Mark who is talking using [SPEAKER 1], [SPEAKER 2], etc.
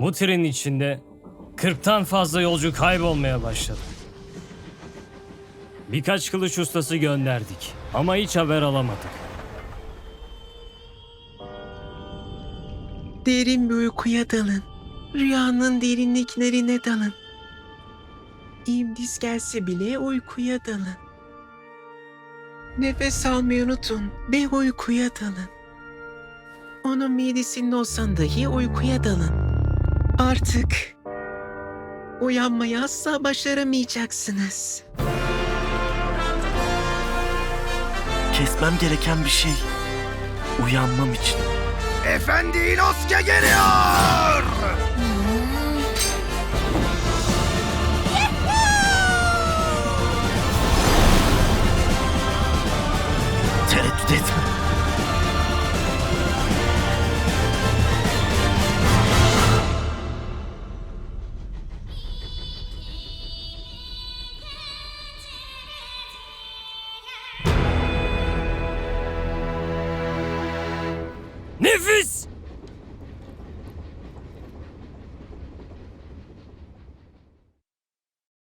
[SPEAKER 1] Bu trenin içinde 40'tan fazla yolcu kaybolmaya başladı. Birkaç kılıç ustası gönderdik ama hiç haber alamadık.
[SPEAKER 2] Derin bir uykuya dalın. Rüyanın derinliklerine dalın. İblis gelse bile uykuya dalın. Nefes almayı unutun ve uykuya dalın. Onun midesinde olsan dahi uykuya dalın. Artık uyanmayı asla başaramayacaksınız.
[SPEAKER 3] Kesmem gereken bir şey. Uyanmam için.
[SPEAKER 4] Efendi Inosuke geliyor!
[SPEAKER 3] Tereddüt etme.
[SPEAKER 1] Nefis!